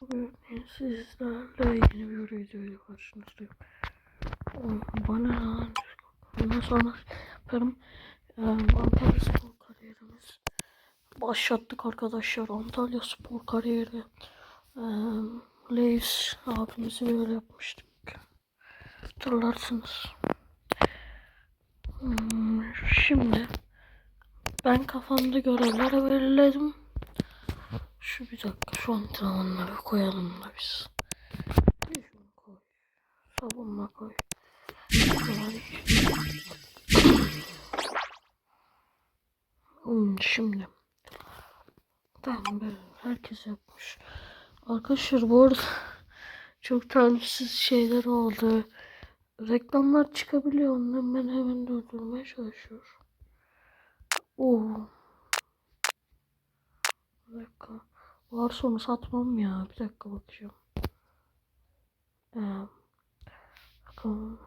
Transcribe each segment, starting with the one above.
Bugün sizlerle yeni bir videoyla karşınızdayım. Bana lan. Ondan sonra yaparım. Ee, Antalya Spor kariyerimiz. Başlattık arkadaşlar. Antalya Spor kariyeri. Ee, Leis abimizi böyle yapmıştık. Hatırlarsınız. Hmm, şimdi ben kafamda görevlere belirledim. Şu bir dakika şu antrenmanları koyalım da biz. Bir şunu koy. Savunma koy. Şimdi. Tamam böyle herkes yapmış. Arkadaşlar bu arada çok talihsiz şeyler oldu. Reklamlar çıkabiliyor onları ben hemen durdurmaya çalışıyorum. Oo. Bir dakika. Varsa onu satmam ya. Bir dakika bakacağım. Ee, bakalım.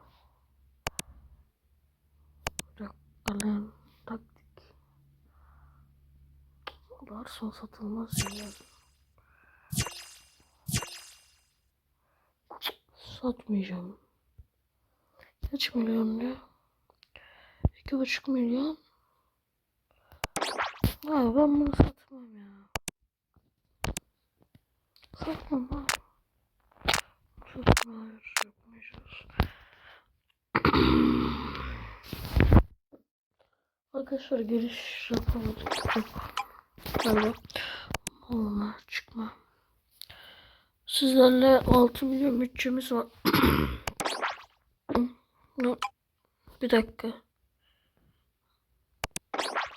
Lan. Taktik. Varsa satılmaz ya. Satmayacağım. Kaç milyon ne? İki buçuk milyon. Ha, ben bunu satmam ya. Satma hayır yapmayacağız. Arkadaşlar giriş yapamadık. Galiba olma çıkma. Sizlerle 6 milyon bütçemiz var. Bir dakika.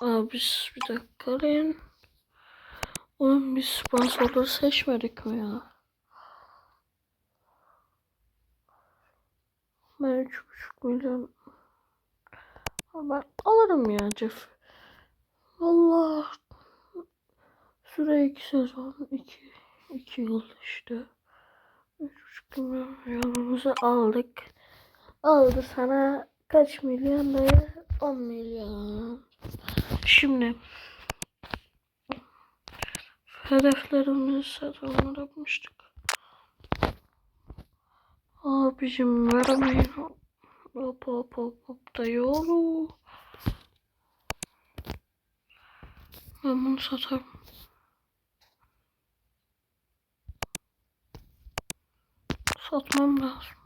Aa, biz bir dakika lan. Oğlum biz sponsorları seçmedik mi ya? Ben 3,5 milyon ben alırım ya Jeff. Allah süre 2 sezon 2 2 yıl işte. 3,5 milyon yolumuzu aldık. Aldı sana kaç milyon dayı? 10 milyon. Şimdi hedeflerimizi sezonlar yapmıştık. Abicim veremeyin. Hop hop hop hop da yolu. Ben bunu satarım. Satmam lazım.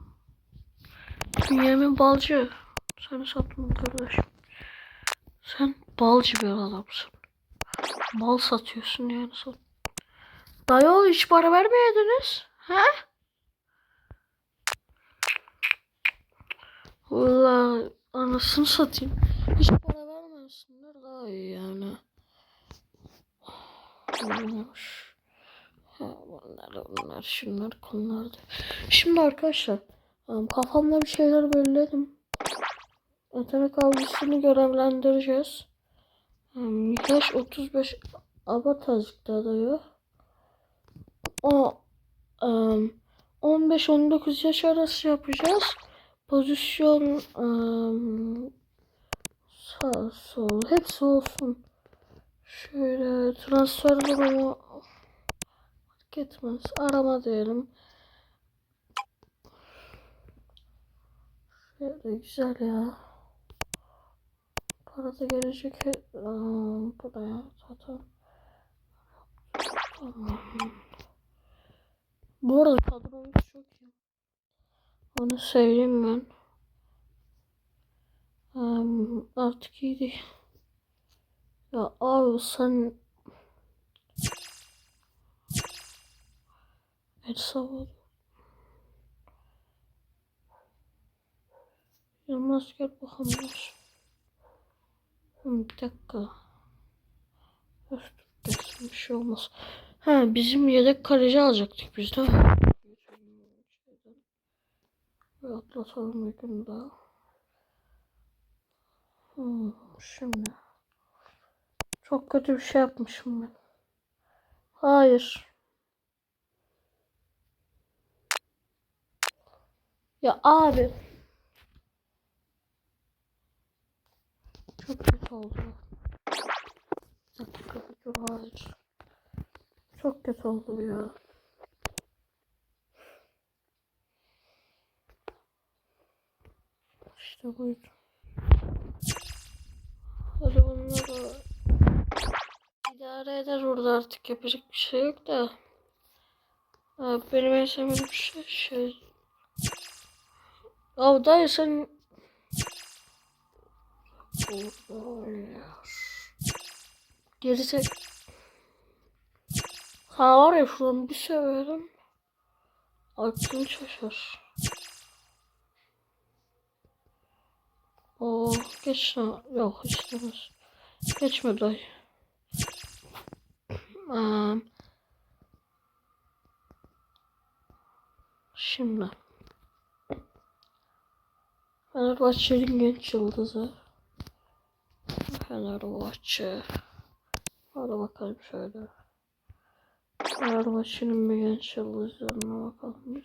Dünyanın balcı. Seni satmam kardeşim. Sen balcı bir adamsın. Mal satıyorsun yani sat. Dayı oğlu hiç para vermeyediniz. He? Valla anasını satayım. Hiç para vermesinler daha iyi yani. Bunlar. Bunlar, bunlar, şunlar, konular. Şimdi arkadaşlar um, kafamda bir şeyler belirledim. Yetenek avcısını görevlendireceğiz. Yaş 35 abatazlıkta dayı. O um, 15-19 yaş arası yapacağız. Pozisyon um, sağ sol hepsi olsun. Şöyle transfer durumu fark etmez. Arama diyelim. Şöyle güzel ya. Para da gelecek. Um, buraya zaten. Tamam. Bu arada kadromuz çok iyi. Onu söyleyeyim ben. Um, artık iyiydi. Ya abi sen El Salvador Yılmaz gel bakalım. bir. Dakika. Öf, Bir şey olmaz. Ha bizim yedek kaleci alacaktık biz de. Bir atlatalım bir gün daha. Hmm, şimdi. Çok kötü bir şey yapmışım ben. Hayır. Ya abi. Çok kötü oldu. Bir dakika hayır. Çok kötü oldum ya. İşte buydu. Hadi bunları idare eder orada artık yapacak bir şey yok da. Abi benim en sevmediğim şey şey. Ya dayı sen Geri çek. Ha var ya şuradan bir severim. Aklım şaşar. Oo geç lan. Yok istemez. Geçme dayı. Aa, şimdi. Fenerbahçe'nin genç yıldızı. Fenerbahçe. Hadi bakalım şöyle. Fenerbahçe'nin bir genç yıldızlarına bakalım.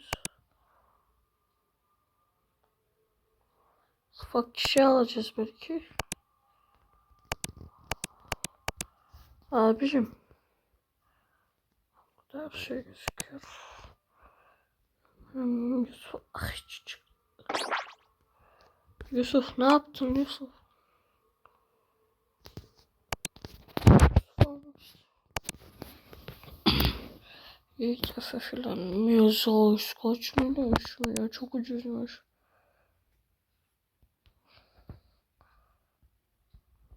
Ufak kişi alacağız belki. Abicim. Burada her şey gözüküyor. Hmm, Yusuf. Ay, çocuk. Yusuf ne yaptın Yusuf? İyi kafe filan. Mezar kaç milyonmuş ya çok ucuzmuş.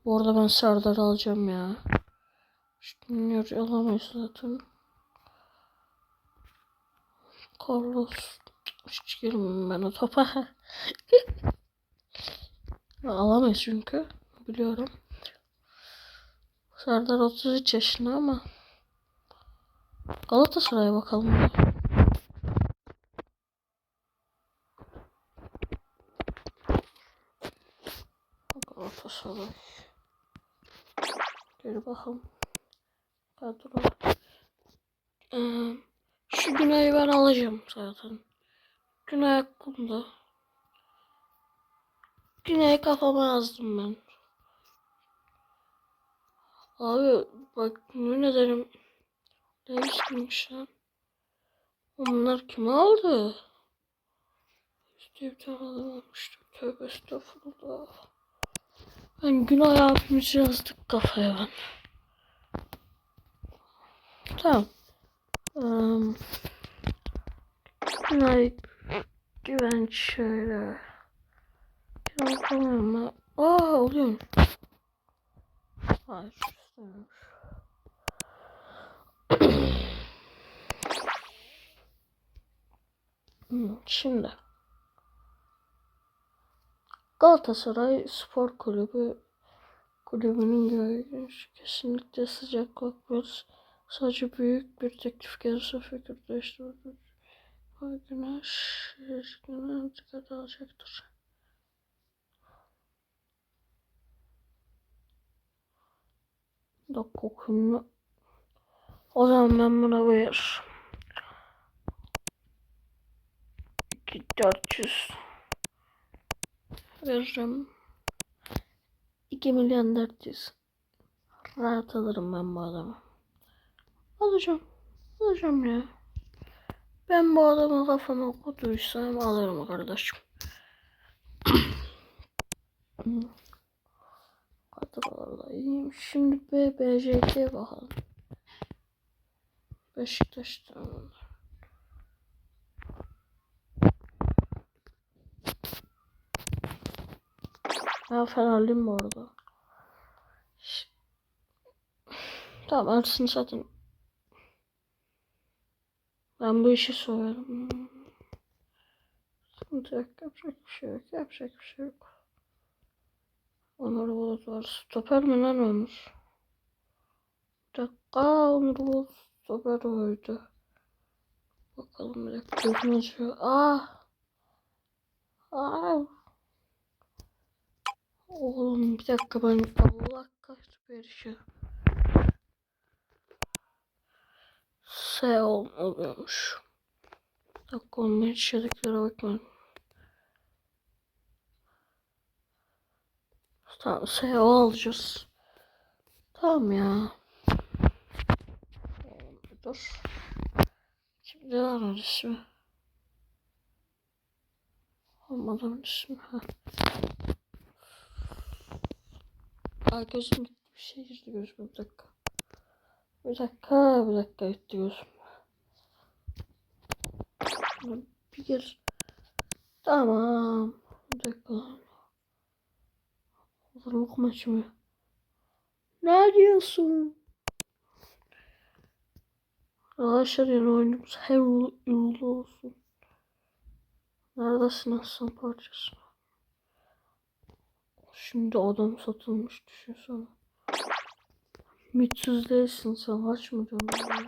Bu arada ben Serdar alacağım ya. Junior alamayız zaten. Carlos. Hiç girmem ben o topa. Alamayız çünkü. Biliyorum. Serdar 33 yaşında ama Galatasaray'a bakalım. Galatasaray. Gel bakalım. Kadro. Ee, şu Günay'ı ben alacağım zaten. Günay aklımda. Günay'ı kafama yazdım ben. Abi bak yemin ederim. Değiştirmiş lan. Onlar kim aldı? İşte bir tane adam almıştım. Tövbe estağfurullah. Ben Günay abimizi yazdık kafaya ben. Tamam. Um, Günay güvenç şöyle. Şöyle yapamıyorum mu? Aa oluyor. Hayır. istemiyorum. Hmm, Şimdi Galatasaray Spor Kulübü kulübünün görevlisi kesinlikle sıcak bakmıyoruz. Sadece büyük bir teklif gelirse fikir değiştirir. Ay güneş ilişkine dikkat alacaktır. Dakika okuyayım. O zaman ben buna bir 400 veririm. 2 milyon 400. Rahat alırım ben bu adamı. Alacağım. Alacağım ya. Ben bu adamın kafana okuduysam alırım kardeşim. Kadrolarda iyiyim. Şimdi B, B, J, K bakalım. Beşiktaş'tan. Ben Fenerliyim bu arada. Tamam Ersin zaten. Ben bu işi soruyorum. Sıkıntı yok. Yapacak bir şey yok. Yapacak bir şey yok. Onur Bulut var. Stoper mi lan Onur? Bir dakika Onur Bulut stoper oydu. Bakalım bir dakika gözüm açıyor. Ah! Ah! Oğlum bir dakika ben Allah kahretsin. S olmuyormuş. Bir dakika ben içeriklere bakmadım. Tamam S O alacağız. Tamam ya. Dur. Şimdi var ismi. Oğlum adamın ismi. Aa gözüm. Bir şey girdi gözüme bir dakika. Bir dakika bir dakika gitti gözüm. Bir. Tamam. Bir dakika. Hazırlık maçı mı? Ne diyorsun? Arkadaşlar yeni oyunumuz her yolu olsun. Neredesin aslan parçası? Şimdi adam satılmış düşünsene. Mitsiz değilsin sen kaç milyon ya?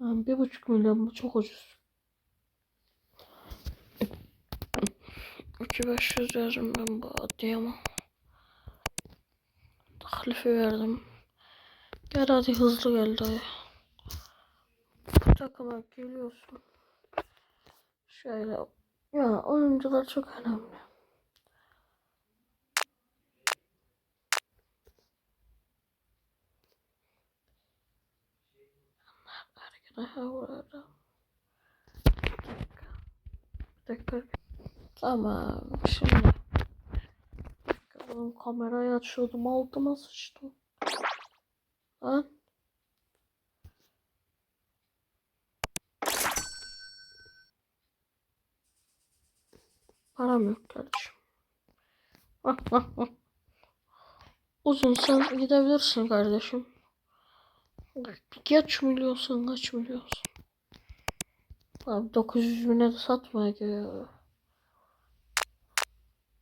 Yani bir buçuk milyon bu çok ucuz. 2500 verdim ben bu adama. Taklifi verdim. Gel hadi hızlı gel dayı. Takıma geliyorsun. Şöyle. Ya oyuncular çok önemli. Arkadaşlar burada. Bir dakika. Bir dakika. Tamam. Şimdi. Bunun kamerayı açıyordum. Altıma sıçtım. Lan. Param yok kardeşim. Uzun sen gidebilirsin kardeşim. Kaç milyonsun kaç milyonsun? Abi 900 bine de satmaya geliyor.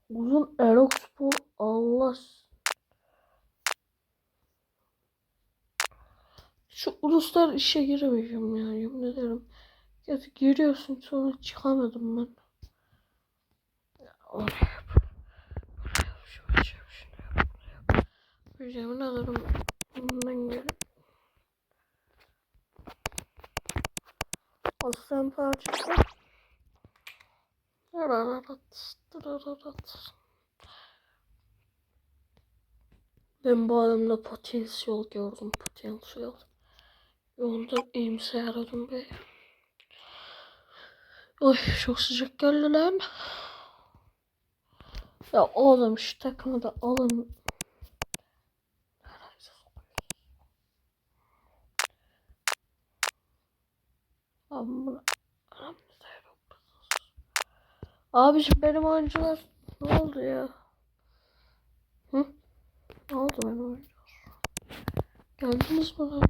Uzun bu Allah. Şu uluslar işe giremeyeceğim ya yemin ederim. Ya giriyorsun sonra çıkamadım ben. Ya oraya yap. Oraya yap. Şunu yap. Şunu yap. Bunu yap. Yemin ederim. Ben gel. Aslan parçası. Dırararat, dırararat. Ben bu adamda potansiyel gördüm. Potansiyel. Yolda iyimse aradım be. Oy çok sıcak geldi lan. Ya oğlum şu takımı da alın. Abiciğim benim oyuncular ne oldu ya? Hı? Ne oldu benim oyuncular? Geldiniz mi lan?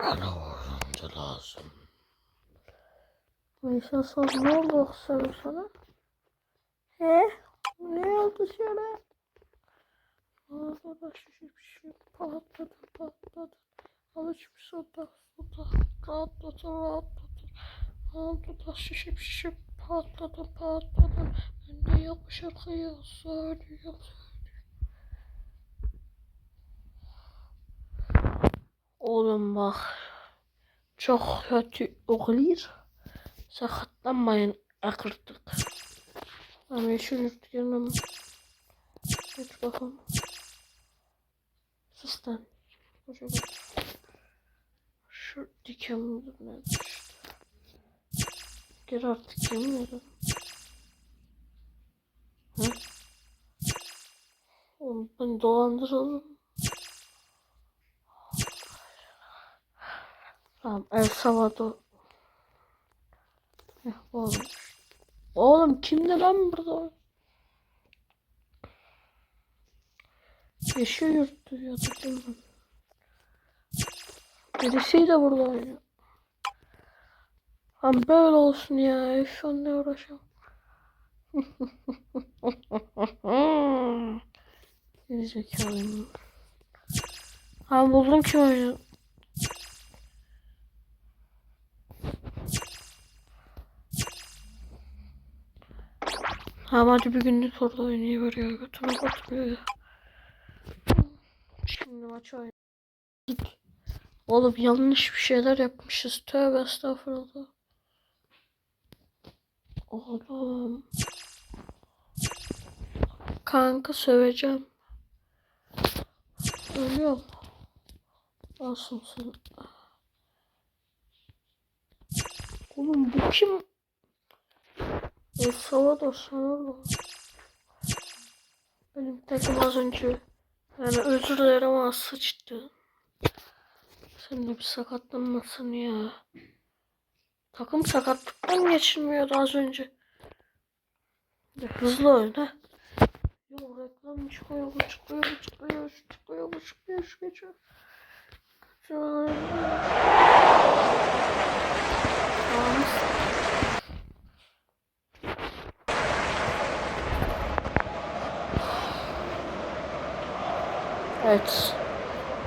Bana oyuncu lazım. Neyse sen ne oldu sen sana? He? Ne oldu sana? Ağzına şişip şişip patladı patladı. Alışmış o da o da rahatladı rahatladı. Ağzına şişip şişip patladı patladı. Ben de yok şarkıyı söylüyor Oğlum bak. Çok kötü oluyor. Sakatlanmayın akırtık. Ama şu yurtlarına Geç bakalım. Sus lan. Şu diken midir nedir işte. Gel artık yemin. Hı? Oğlum beni dolandıralım. Tamam El Salvador. Heh, olmuş. Oğlum kimdi lan burada? Yaşıyor yurttu ya tutulmadı. Birisi de burada oynuyor. Lan böyle olsun ya. Şu an ne uğraşam. Geri. Ha buldum ki oyunu. Hadi bir günlük orada oynayıver ya. Götüme batmıyor ya. Şimdi maç oynuyor. Oğlum yanlış bir şeyler yapmışız. Tövbe estağfurullah. Oğlum. Kanka söveceğim. Ölüyorum. Olsun sen. Oğlum bu kim? O Salvador Salvador. Benim takım az önce yani özür dilerim ama sıçtı. Sen de bir sakatlanmasın ya. Takım sakatlıktan geçilmiyordu az önce. Bir hızlı oyna. Yok reklam çıkıyor, çıkıyor, çıkıyor, şu çıkıyor, bu çıkıyor, şu geçiyor. Şu- Tamam. Evet.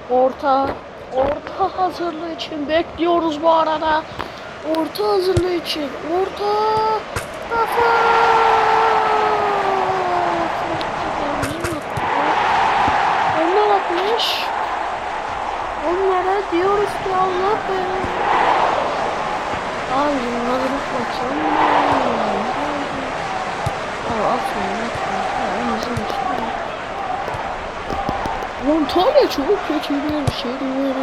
Orta orta hazırlığı için bekliyoruz bu arada. Orta hazırlığı için. Orta kafa. Onlar atmış. Onlara diyoruz ki Allah belanı. Abi bunları bakacağım. Atmayın atmayın. En azından Antalya çok kötü bir şehir.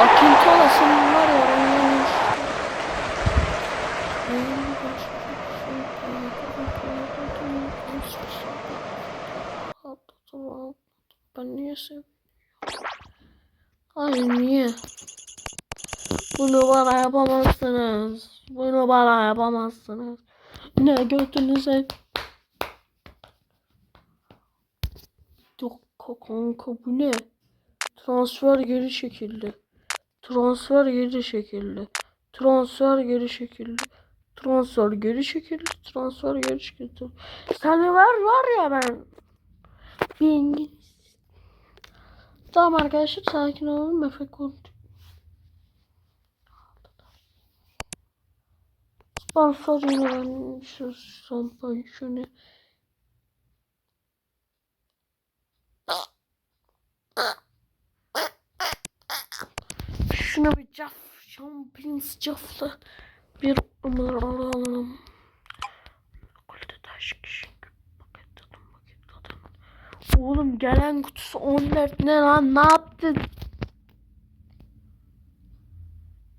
Akintolas'ın var ya oynamış. Ben niye seviyorum? Hayır niye? Bunu bana yapamazsınız. Bunu bana yapamazsınız. Ne götünüze Dakika kanka bu ne? Transfer geri çekildi. Transfer geri çekildi. Transfer geri çekildi. Transfer geri çekildi. Transfer geri çekildi. Seni ver var ya ben. Bir İngiliz. Tamam arkadaşlar sakin olun. Efe konuştuk. Sponsor yine ben şu şampanya şunu. Şuna bir caf, Champions caflı bir alalım. Kulüde taş kişi paketledim paketledim. Oğlum gelen kutusu 14 ne lan ne yaptın?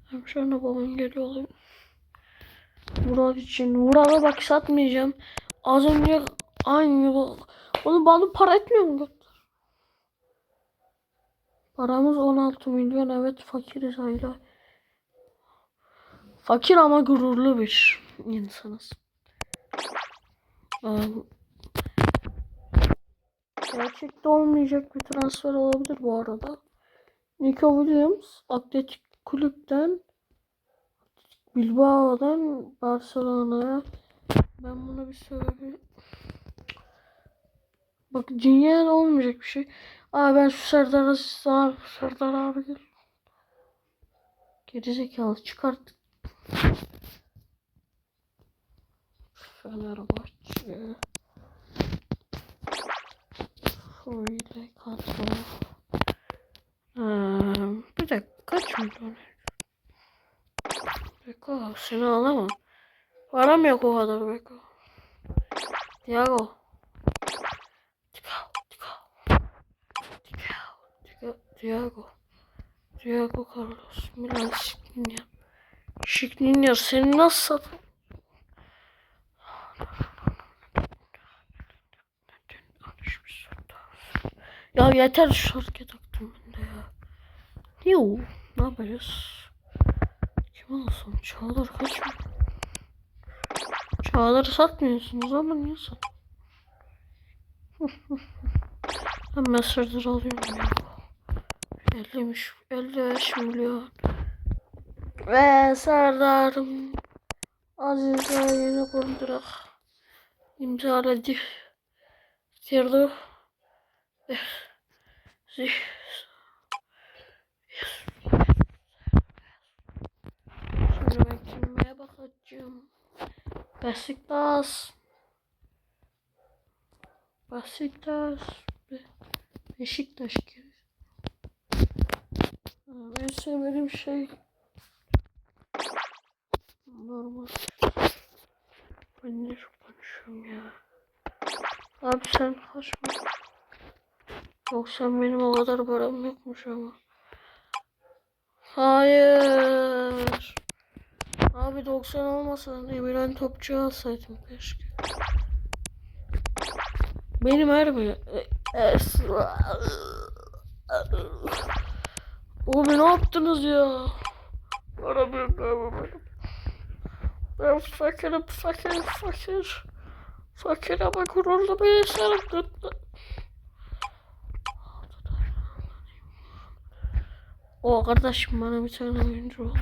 Hem şöyle babam geliyor olayım. Vural için. Vural'a bak satmayacağım. Az önce aynı Oğlum bana para etmiyor mu? Paramız 16 milyon evet fakiriz hala. Fakir ama gururlu bir insanız. Um, gerçekte olmayacak bir transfer olabilir bu arada. Nico Williams Atletik Kulüp'ten Bilbao'dan Barcelona'ya ben buna bir sebebi Bak dünya olmayacak bir şey. Aa ben şu Serdar abi, Serdar abi gel. Gerizekalı çıkart. Fenerbahçe. Şöyle kadro. Ee, bir dakika kaç milyon? Beko seni alamam. Param yok o kadar Beko. Thiago. Thiago. Thiago Carlos. Milan Skriniar. Skriniar seni nasıl sat? Ya yeter şu hareket aktım ben de ya. Niye o? Ne yapacağız? Kim alsam? Çağlar kaç mı? Çağları satmıyorsunuz ama niye sat? ben mesajları alıyorum ya. 50'miş. 55 milyon. Ve Serdar'ım Aziz'e yeni kontrak imzaladı. Bitirdi. Zih. Şimdi ben kimliğe bakacağım. Beşiktaş. Beşiktaş. Be- Beşiktaş gibi. En sevmediğim şey normal. Ben ne çok konuşuyorum ya. Abi sen kaçma. Yok sen benim o kadar param yokmuş ama. Hayır. Abi 90 olmasa Emirhan Topçu alsaydım keşke. Benim her bir. Abi ne yaptınız ya? Bir benim. Ben fakirim fakir fakir. Fakir ama gururlu bir insanım. O kardeşim bana bir tane oyuncu ol.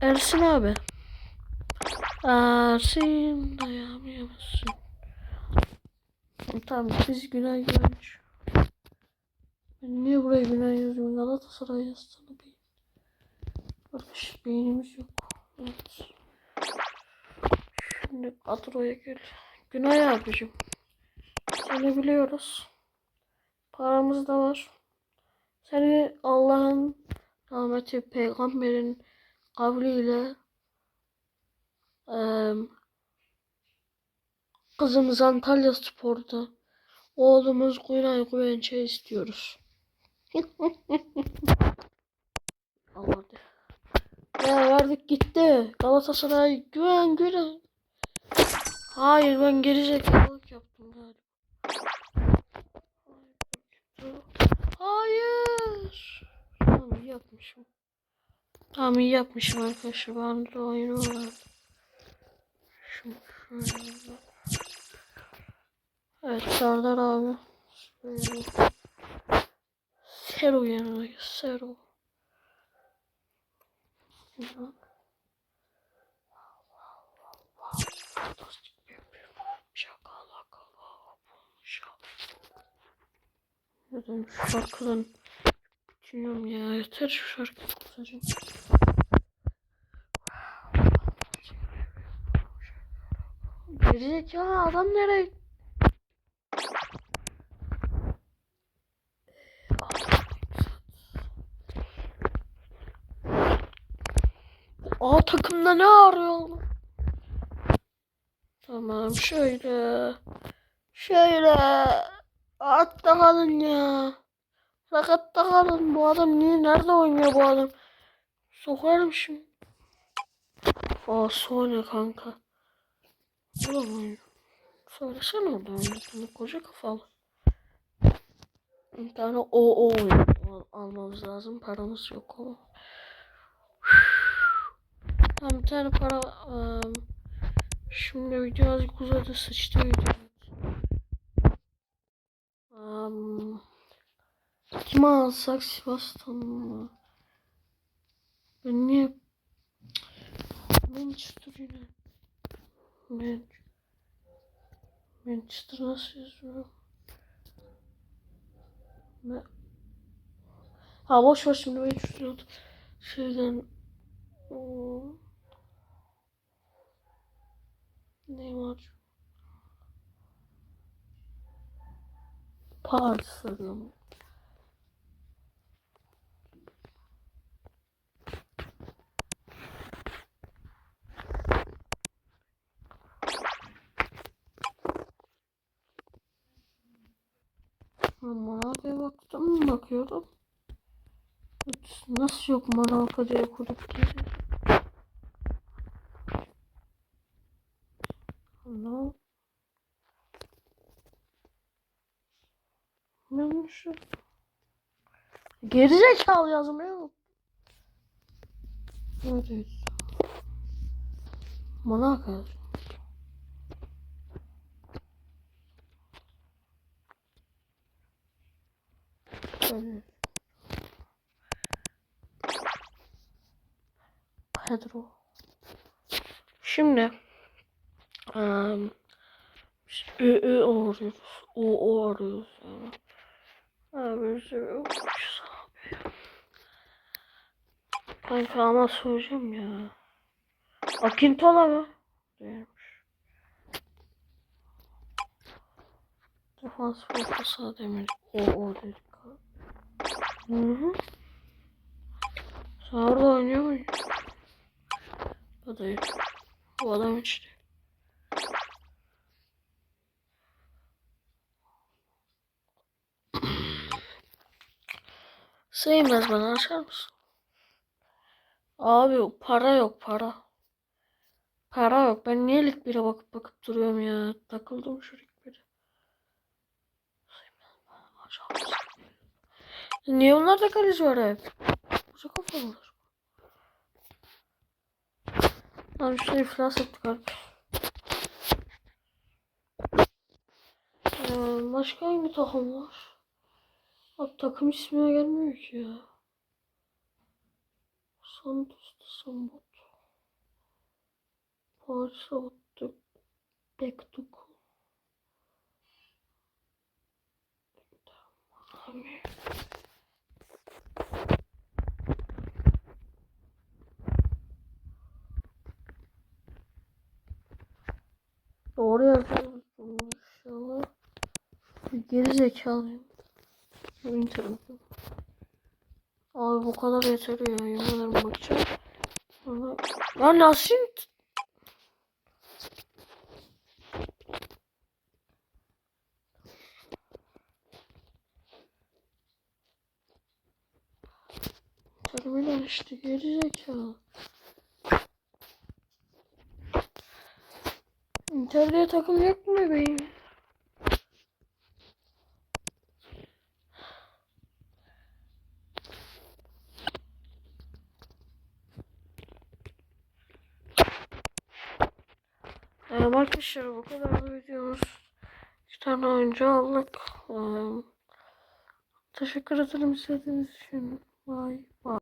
Ersin abi. Ersin dayanamıyorsun. Tamam biz Günay Güvenç. Niye buraya Günay yazıyorum? Galatasaray yazsana bir. Arkadaş beynimiz yok. Evet. Şimdi kadroya gel. Günay abicim. Seni biliyoruz. Paramız da var. Seni Allah'ın rahmeti peygamberin kavliyle kızımız Antalya Spor'da oğlumuz Günay Güvenç'e istiyoruz. Allah de. Ya verdik gitti. Galatasaray güven güven. Hayır ben gerizekalılık yaptım galiba. Hayır. Tamam iyi yapmışım. Tamam iyi yapmışım arkadaşlar. Ben de oyunu var. Şimdi şöyle. Evet Serdar abi. Şöyle. Sero gel, Sero. Neden şu şarkıdan bitmiyorum ya yeter şu şarkı kısacığım. Gerizekalı adam nereye? A takımda ne arıyor oğlum? Tamam şöyle. Şöyle. Hatta kalın ya. Sakatta kalın. Bu adam niye nerede oynuyor bu adam? Sokarım şimdi. Aa Sonya kanka. Mı oynuyor? Söylesene orada oynadığını koca kafalı. Bir tane o o oyun al- almamız lazım. Paramız yok ama. Tamam bir tane para ım, Şimdi video azıcık uzadı sıçtı video. Um, kime alsak Sivas'tan mı? Ben niye Manchester yine Man Manchester nasıl yazıyor? Ne? Ha boş ver şimdi Manchester şeyden ıı, Neymar Pars'ım. Manavya'ya baktım bakıyorum. Nasıl yok Manavya diye kulüp diye. Anlamadım. Yanlış. Gerizekalı mu? Evet. Monaco yazıyor. Şöyle. Pedro. Şimdi um, Ö, ö arıyoruz. O, o arıyoruz yani. Abi bize yokmuş abi. Kanka ama söyleyeceğim ya. Akintola mı? Değilmiş. Defans forma sağ demir. O, o dedik. Hı hı. Sen orada oynuyor musun? O değil. Bu adam işte. Sığmaz bana açar mısın? Abi para yok para. Para yok. Ben niye lig 1'e bakıp bakıp duruyorum ya. Takıldım şu lig 1'e. Sığmaz bana açar mısın? Niye onlarda kaleci var hep? Koca kafalılar. Abi işte iflas ettik artık. Ee, başka hangi takım var? Abi takım ismine gelmiyor ki ya. Santos'ta Sambot. Paris'e battık. Bektuk. Abi. Doğru yazıyoruz bunu inşallah. Geri zekalıyım. Bu internetim. Abi bu kadar yeter ya. Yemin bakacağım. Ya nasıl? Terminal işte geri zekalı. İnternete takım yok mu bebeğim? Ee, arkadaşlar bu kadar videomuz. İki tane oyuncu aldık. Ee, teşekkür ederim izlediğiniz için. Bye bye.